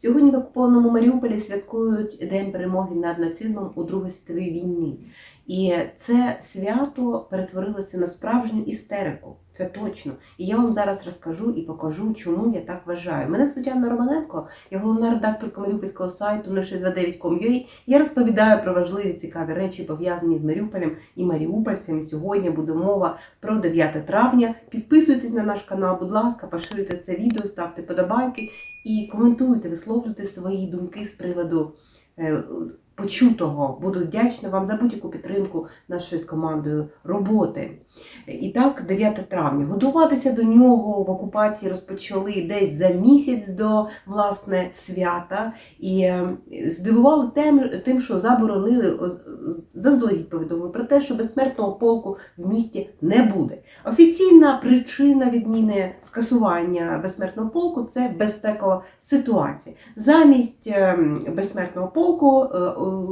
Сьогодні в окупованому Маріуполі святкують День перемоги над нацизмом у Другій світовій війні. І це свято перетворилося на справжню істерику. Це точно. І я вам зараз розкажу і покажу, чому я так вважаю. Мене звуть Романенко, я головна редакторка маріупольського сайту 0629.com.ua. Я розповідаю про важливі цікаві речі, пов'язані з Маріуполем і маріупольцями. Сьогодні буде мова про 9 травня. Підписуйтесь на наш канал, будь ласка, поширюйте це відео, ставте подобайки і коментуйте, висловлюйте свої думки з приводу е, почутого. Буду вдячна вам за будь-яку підтримку нашої з командою роботи. І так, 9 травня. Готуватися до нього в окупації розпочали десь за місяць до власне свята. І е, здивували тим, що заборонили заздалегідь повідомили про те, що безсмертного полку в місті не буде. Офіційна причина відміни скасування безсмертного полку це безпекова ситуація. Замість ем, безсмертного полку е,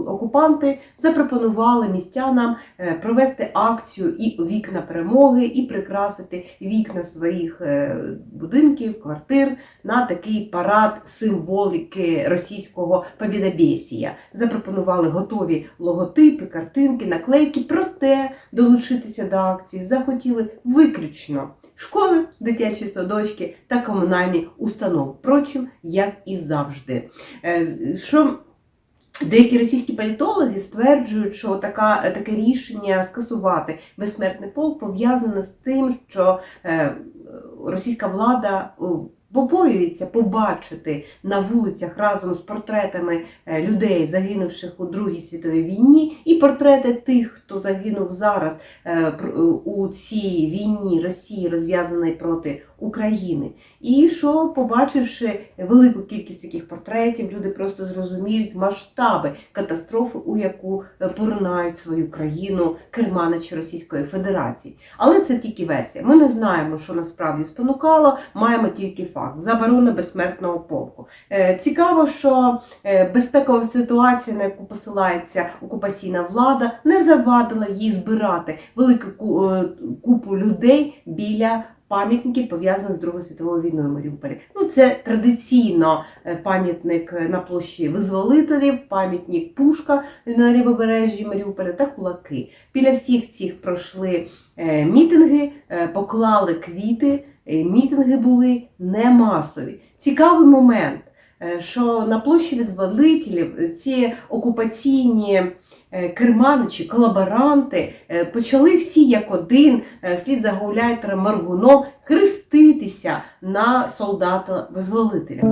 окупанти запропонували містянам е, провести акцію і вікна перемоги, і прикрасити вікна своїх е, будинків, квартир на такий парад символіки російського побідобєсія. Запропонували готові логотипи, картинки, наклейки. Проте долучитися до акції захотіли виключно. Школи, дитячі садочки та комунальні установи. Впрочем, як і завжди. Е, Що Деякі російські політологи стверджують, що така, таке рішення скасувати безсмертний полк пов'язане з тим, що е, російська влада е, побоюється побачити на вулицях разом з портретами е, людей, загинувших у Другій світовій війні, і портрети тих, хто загинув зараз е, е, у цій війні Росії, розв'язаної проти України. І що, побачивши велику кількість таких портретів, люди просто зрозуміють масштаби катастрофи, у яку е, поринають свою країну керманичі Російської Федерації. Але це тільки версія. Ми не знаємо, що насправді спонукало, маємо тільки факт заборона безсмертного полку. Е, Цікаво, що е, безпекова ситуація, на яку посилається окупаційна влада, не завадила їй збирати велику ку- купу людей біля пам'ятників, пов'язаних з Другою світовою війною в Маріуполі. Ну, це традиційно е, пам'ятник на площі визволителів, пам'ятник Пушка на лівобережжі Маріуполя та кулаки. Біля всіх цих пройшли е, мітинги, е, поклали квіти. Мітинги були не масові. Цікавий момент, що на площі визволителів ці окупаційні е, керманичі, колаборанти е, почали всі як один, е, вслід за гауляйтером Маргуном, хреститися на солдата-визволителя.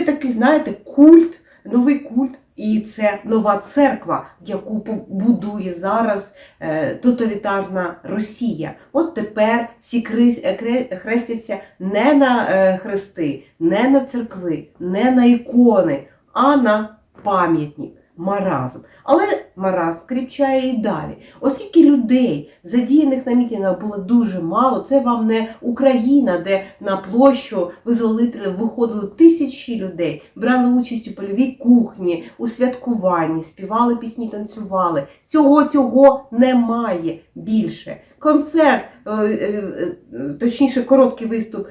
Це такий, знаєте, культ, новий культ, і це нова церква, яку будує зараз е, тоталітарна Росія. От тепер всі е, хрестяться не на е, хрести, не на церкви, не на ікони, а на пам'ятник. Маразм. Але маразм кріпчає і далі. Оскільки людей, задіяних на мітингах, було дуже мало, це вам не Україна, де на площу визволителів виходили тисячі людей, брали участь у польовій кухні, у святкуванні, співали пісні, танцювали. Цього цього немає більше. Концерт, е, е, е, точніше, короткий виступ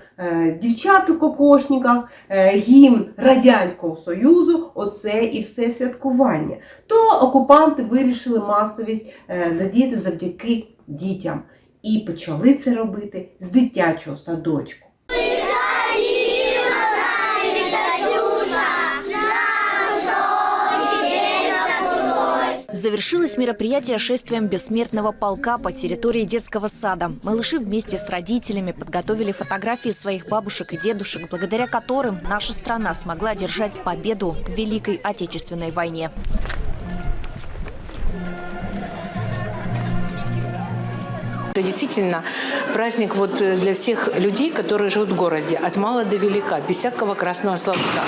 дівчат у кокошниках, гімн Радянського Союзу, оце і все святкування. То окупанти вирішили масовість задіяти завдяки дітям. І почали це робити з дитячого садочку. Завершилось мероприятие шествием бессмертного полка по территории детского сада. Малыши вместе с родителями подготовили фотографии своих бабушек и дедушек, благодаря которым наша страна смогла одержать победу в Великой Отечественной войне. Это действительно праздник вот э, для всех людей, которые живут в городе, от мала до велика, без всякого красного словца.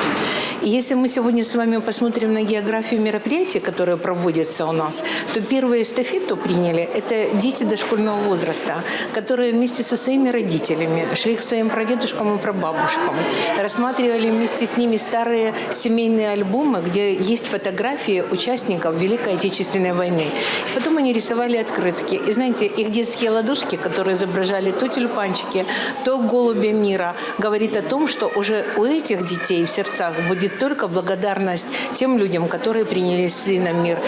И если мы сегодня с вами посмотрим на географию мероприятий, которые проводятся у нас, то первые эстафету приняли это дети дошкольного возраста, которые вместе со своими родителями шли к своим прадедушкам и прабабушкам, рассматривали вместе с ними старые семейные альбомы, где есть фотографии участников Великой Отечественной войны. Потом они рисовали открытки. И знаете, их детские ладошки, которые изображали то тюльпанчики, то голубя мира, говорит о том, что уже у этих детей в сердцах будет только благодарность тем людям, которые приняли сыном мир.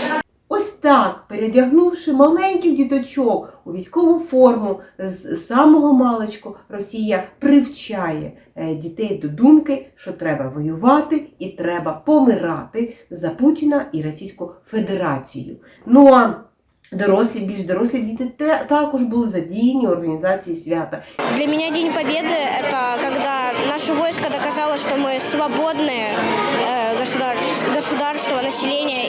Ось так, передягнувши маленьких діточок у військову форму з самого маличку, Росія привчає е, дітей до думки, що треба воювати і треба помирати за Путіна і Російську Федерацію. Ну а дорослі, більш дорослі діти те- також були задіяні у організації свята. Для меня День Победы – это когда наше войско доказало, что мы свободное э, государство, государство, население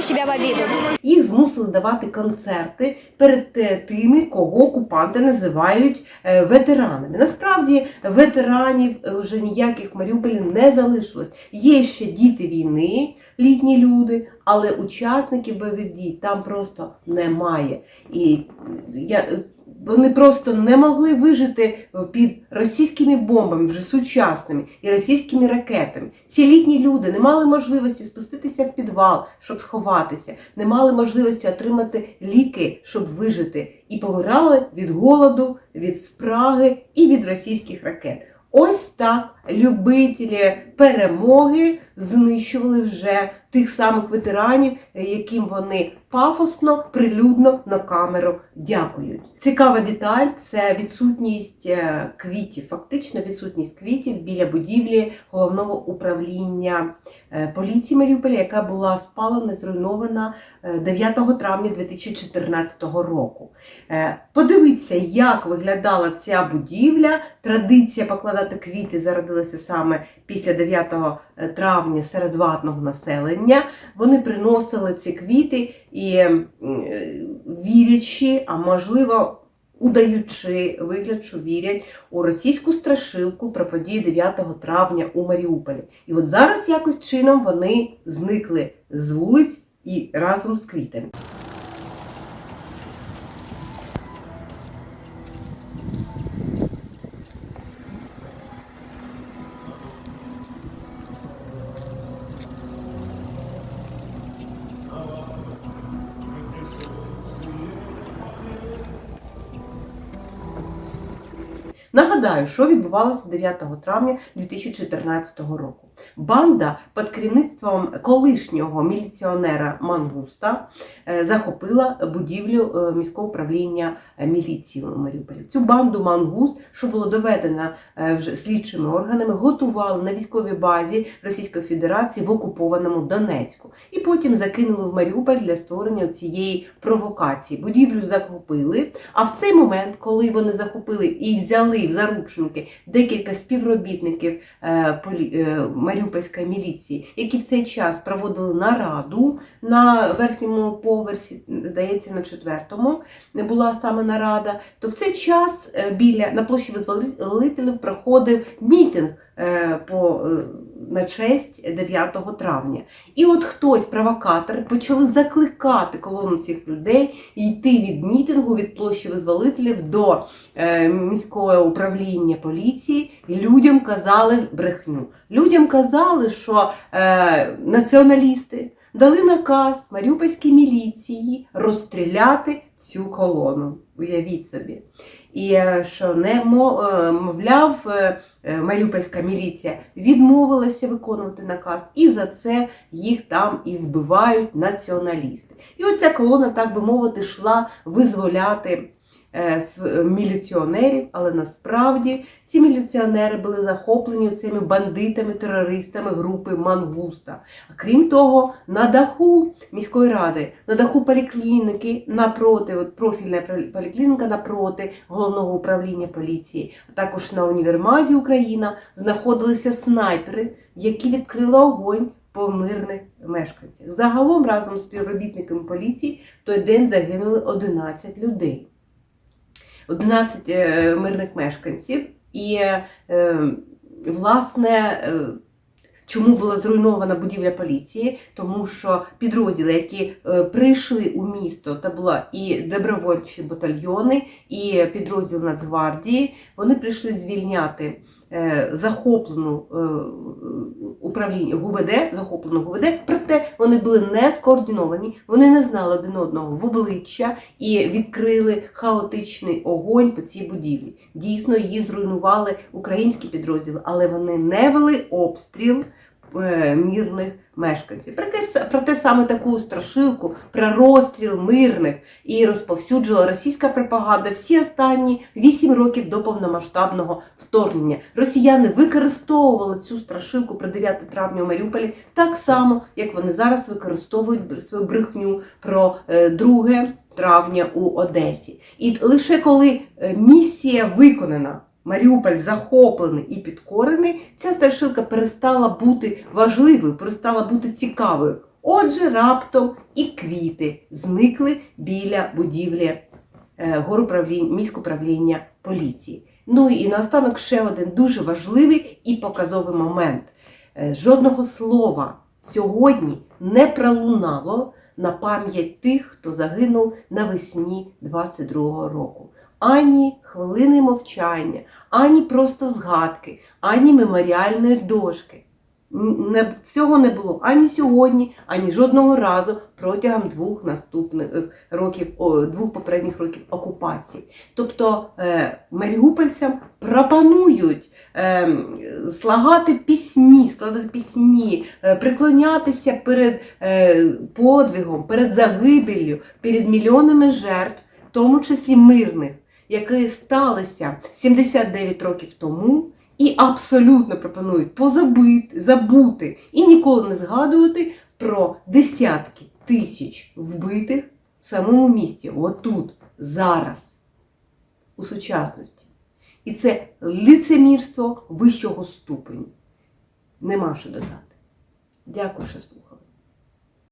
дадим себя в обіду. Їх змусили давати концерти перед е, тими, кого окупанти називають е, ветеранами. Насправді ветеранів е, вже ніяких в Маріуполі не залишилось. Є ще діти війни, літні люди, але учасників бойових дій там просто немає. І я. Вони просто не могли вижити під російськими бомбами, вже сучасними, і російськими ракетами. Ці літні люди не мали можливості спуститися в підвал, щоб сховатися, не мали можливості отримати ліки, щоб вижити, і помирали від голоду, від спраги і від російських ракет. Ось так любителі перемоги знищували вже тих самих ветеранів, е, яким вони пафосно, прилюдно на камеру дякують. Цікава деталь це відсутність е, квітів, фактично відсутність квітів біля будівлі головного управління е, поліції Маріуполя, яка була спалена, зруйнована е, 9 травня 2014 року. Подивіться, як виглядала ця будівля. Традиція покладати квіти зародилася саме після 9 травня серед ватного населення. Вони приносили ці квіти і е, вірячи, а можливо. Удаючи вигляд, що вірять у російську страшилку про події 9 травня у Маріуполі. І от зараз якось чином вони зникли з вулиць і разом з квітами. Нагадаю, що відбувалося 9 травня 2014 року. Банда під керівництвом колишнього міліціонера Мангуста е, захопила будівлю е, міського управління е, міліції у Маріуполі. Цю банду Мангуст, що було доведено вже слідчими органами, готували на військовій базі Російської Федерації в окупованому Донецьку і потім закинули в Маріуполь для створення цієї провокації. Будівлю захопили. А в цей момент, коли вони захопили і взяли в заручники декілька співробітників е, е, міліції, які в цей час проводили нараду на верхньому поверсі, здається, на четвертому не була саме нарада, то в цей час е, біля на площі визволителів проходив мітинг е, по, е, на честь 9 травня. І от хтось, провокатори, почали закликати колону цих людей йти від мітингу від площі визволителів до е, міського управління поліції. І людям казали брехню. Людям казали, що е, націоналісти дали наказ Маріупольській міліції розстріляти цю колону. Уявіть собі. І е, що не е, мовляв, е, Маріупольська міліція відмовилася виконувати наказ, і за це їх там і вбивають націоналісти. І оця колона, так би мовити, йшла визволяти міліціонерів, але насправді ці міліціонери були захоплені цими бандитами, терористами групи Мангуста. А крім того, на даху міської ради, на даху поліклініки напроти, от профільна пол- поліклініка напроти головного управління поліції, а також на універмазі Україна знаходилися снайпери, які відкрили огонь по мирних мешканцях. Загалом разом з співробітниками поліції в той день загинули 11 людей. 11 е, мирних мешканців. І, е, власне, е, чому була зруйнована будівля поліції? Тому що підрозділи, які прийшли у місто, це була і добровольчі батальйони, і підрозділ Нацгвардії, вони прийшли звільняти захоплену е, управління ГУВД, захоплену ГУВД, проте вони були не скоординовані, вони не знали один одного в обличчя і відкрили хаотичний огонь по цій будівлі. Дійсно, її зруйнували українські підрозділи, але вони не вели обстріл е, мирних мешканців. Проте, проте саме таку страшилку про розстріл мирних і розповсюджувала російська пропаганда всі останні 8 років до повномасштабного вторгнення. Росіяни використовували цю страшилку про 9 травня у Маріуполі так само, як вони зараз використовують свою брехню про е, 2 травня у Одесі. І лише коли е, місія виконана. Маріуполь захоплений і підкорений, ця страшилка перестала бути важливою, перестала бути цікавою. Отже, раптом і квіти зникли біля будівлі е, міськуправління поліції. Ну і наостанок ще один дуже важливий і показовий момент. Е, Жодного слова сьогодні не пролунало на пам'ять тих, хто загинув навесні 22-го року. Ані хвилини мовчання, ані просто згадки, ані меморіальної дошки. Цього не було ані сьогодні, ані жодного разу протягом двох наступних років, двох попередніх років окупації. Тобто е, маріупольцям пропонують е, слагати пісні, складати пісні, е, приклонятися перед подвигом, перед загибеллю, перед мільйонами жертв, в тому числі мирних, які сталися 79 років тому. І абсолютно пропонують позабити, забути і ніколи не згадувати про десятки тисяч вбитих в самому місті, отут, зараз, у сучасності. І це лицемірство вищого ступеню. Нема що додати. Дякую, що слухали.